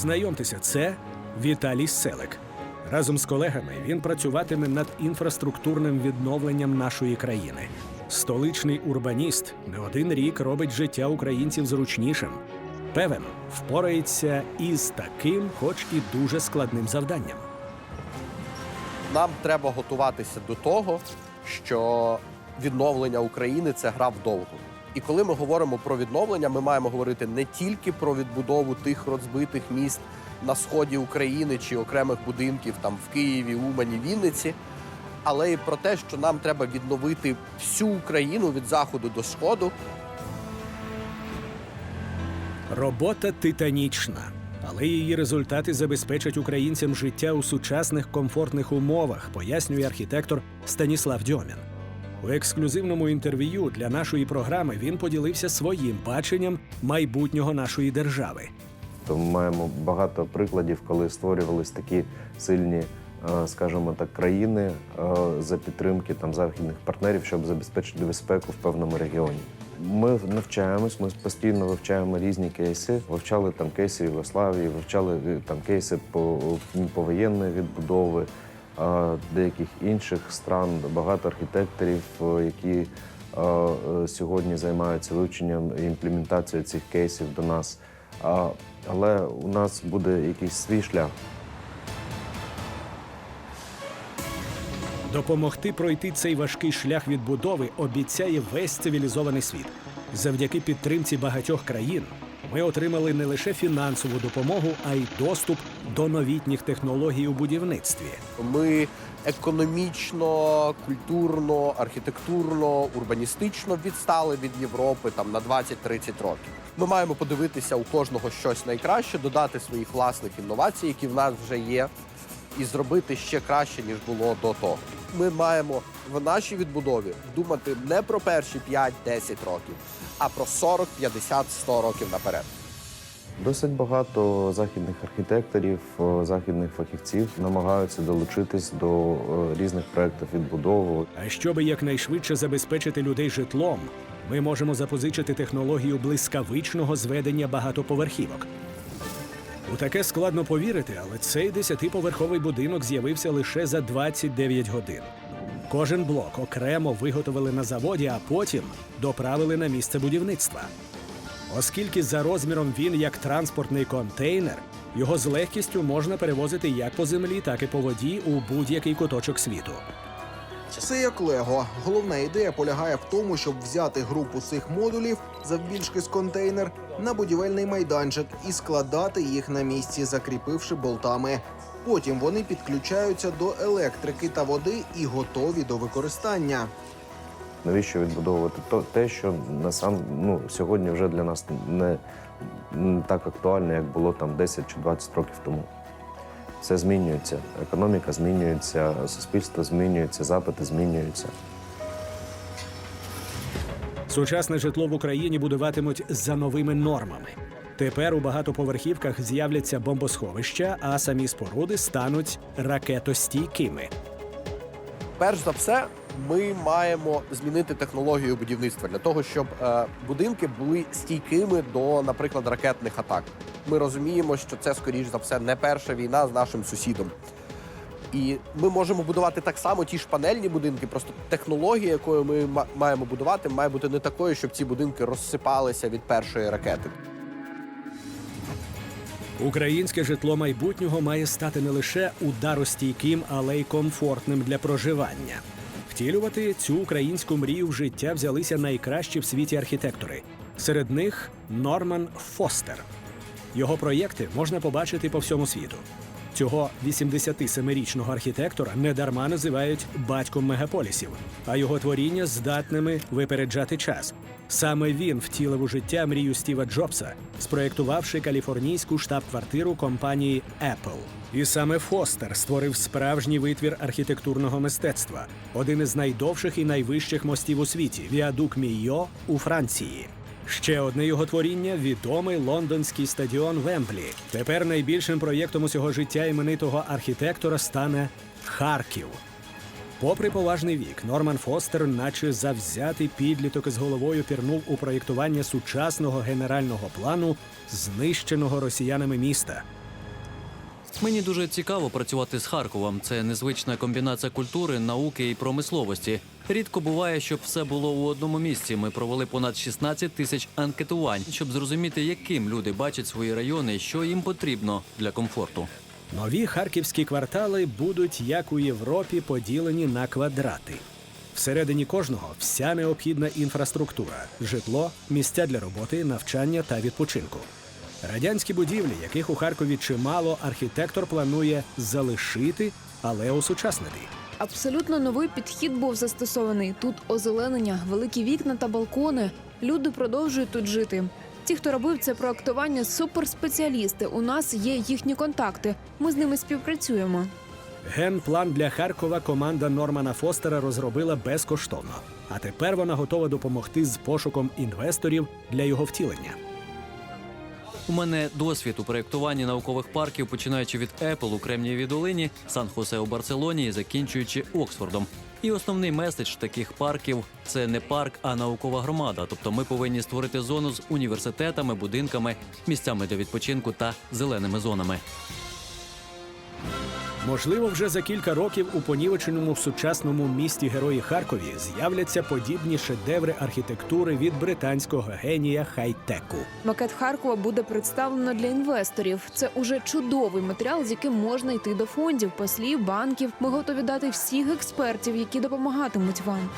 Знайомтеся, це Віталій Селик. Разом з колегами він працюватиме над інфраструктурним відновленням нашої країни. Столичний урбаніст не один рік робить життя українців зручнішим. Певен, впорається із таким, хоч і дуже складним завданням. Нам треба готуватися до того, що відновлення України це гра вдовго. І коли ми говоримо про відновлення, ми маємо говорити не тільки про відбудову тих розбитих міст на сході України чи окремих будинків там в Києві, Умані, Вінниці, але й про те, що нам треба відновити всю Україну від заходу до сходу. Робота титанічна, але її результати забезпечать українцям життя у сучасних комфортних умовах, пояснює архітектор Станіслав Дьомін. У ексклюзивному інтерв'ю для нашої програми він поділився своїм баченням майбутнього нашої держави. То ми маємо багато прикладів, коли створювались такі сильні, е, скажімо так, країни е, за підтримки там західних партнерів, щоб забезпечити безпеку в певному регіоні. Ми навчаємось, ми постійно вивчаємо різні кейси. Вивчали там кейси Югославії, вивчали е, там кейси по повоєнної відбудови деяких інших стран, багато архітекторів, е, які е, е, сьогодні займаються вивченням і імплементацією цих кейсів до нас. Але у нас буде якийсь свій шлях. Допомогти пройти цей важкий шлях відбудови обіцяє весь цивілізований світ. Завдяки підтримці багатьох країн ми отримали не лише фінансову допомогу, а й доступ до новітніх технологій у будівництві. Ми економічно, культурно, архітектурно, урбаністично відстали від Європи там на 20-30 років. Ми маємо подивитися у кожного щось найкраще, додати своїх власних інновацій, які в нас вже є, і зробити ще краще ніж було до того. Ми маємо в нашій відбудові думати не про перші 5-10 років, а про 40, 50, 100 років наперед. Досить багато західних архітекторів, е, західних фахівців намагаються долучитись до е, різних проєктів відбудови. А щоби якнайшвидше забезпечити людей житлом, ми можемо запозичити технологію блискавичного зведення багатоповерхівок. У таке складно повірити, але цей десятиповерховий будинок з'явився лише за 29 годин. Кожен блок окремо виготовили на заводі, а потім доправили на місце будівництва. Оскільки за розміром він як транспортний контейнер, його з легкістю можна перевозити як по землі, так і по воді у будь-який куточок світу. Це як Лего. Головна ідея полягає в тому, щоб взяти групу цих модулів завбільшки з контейнер на будівельний майданчик і складати їх на місці, закріпивши болтами. Потім вони підключаються до електрики та води і готові до використання. Навіщо відбудовувати то те, що насам ну сьогодні вже для нас не, не так актуально, як було там 10 чи 20 років тому. Все змінюється. Економіка змінюється, суспільство змінюється, запити змінюються. Сучасне житло в Україні будуватимуть за новими нормами. Тепер у багатоповерхівках з'являться бомбосховища, а самі споруди стануть ракетостійкими. Перш за все, ми маємо змінити технологію будівництва для того, щоб е, будинки були стійкими до, наприклад, ракетних атак. Ми розуміємо, що це скоріш за все не перша війна з нашим сусідом. І ми можемо будувати так само ті ж панельні будинки. Просто технологія, якою ми маємо будувати, має бути не такою, щоб ці будинки розсипалися від першої ракети. Українське житло майбутнього має стати не лише ударостійким, але й комфортним для проживання. Втілювати цю українську мрію в життя взялися найкращі в світі архітектори. Серед них Норман Фостер. Його проєкти можна побачити по всьому світу. Цього 87-річного архітектора недарма називають батьком мегаполісів, а його творіння здатними випереджати час. Саме він втілив у життя мрію Стіва Джобса, спроєктувавши каліфорнійську штаб-квартиру компанії Apple. І саме Фостер створив справжній витвір архітектурного мистецтва, один із найдовших і найвищих мостів у світі віадук Мійо у Франції. Ще одне його творіння відомий лондонський стадіон Вемблі. Тепер найбільшим проєктом усього життя іменитого архітектора стане Харків. Попри поважний вік, Норман Фостер, наче завзятий підліток із головою, пірнув у проєктування сучасного генерального плану знищеного росіянами міста. Мені дуже цікаво працювати з Харковом. Це незвична комбінація культури, науки і промисловості. Рідко буває, щоб все було у одному місці. Ми провели понад 16 тисяч анкетувань, щоб зрозуміти, яким люди бачать свої райони що їм потрібно для комфорту. Нові харківські квартали будуть, як у Європі, поділені на квадрати. Всередині кожного вся необхідна інфраструктура: житло, місця для роботи, навчання та відпочинку. Радянські будівлі, яких у Харкові чимало, архітектор планує залишити, але осучаснити. Абсолютно новий підхід був застосований. Тут озеленення, великі вікна та балкони. Люди продовжують тут жити. Ті, хто робив це проектування, суперспеціалісти. У нас є їхні контакти. Ми з ними співпрацюємо. Генплан для Харкова команда Нормана Фостера розробила безкоштовно. А тепер вона готова допомогти з пошуком інвесторів для його втілення. У мене досвід у проєктуванні наукових парків, починаючи від Apple у Кремнієвій долині, Сан-Хосе у Барселоні закінчуючи Оксфордом. І основний меседж таких парків це не парк, а наукова громада. Тобто ми повинні створити зону з університетами, будинками, місцями для відпочинку та зеленими зонами. Можливо, вже за кілька років у понівеченому сучасному місті Герої Харкові з'являться подібні шедеври архітектури від британського генія хай-теку. Макет Харкова буде представлено для інвесторів. Це уже чудовий матеріал, з яким можна йти до фондів, послів, банків. Ми готові дати всіх експертів, які допомагатимуть вам.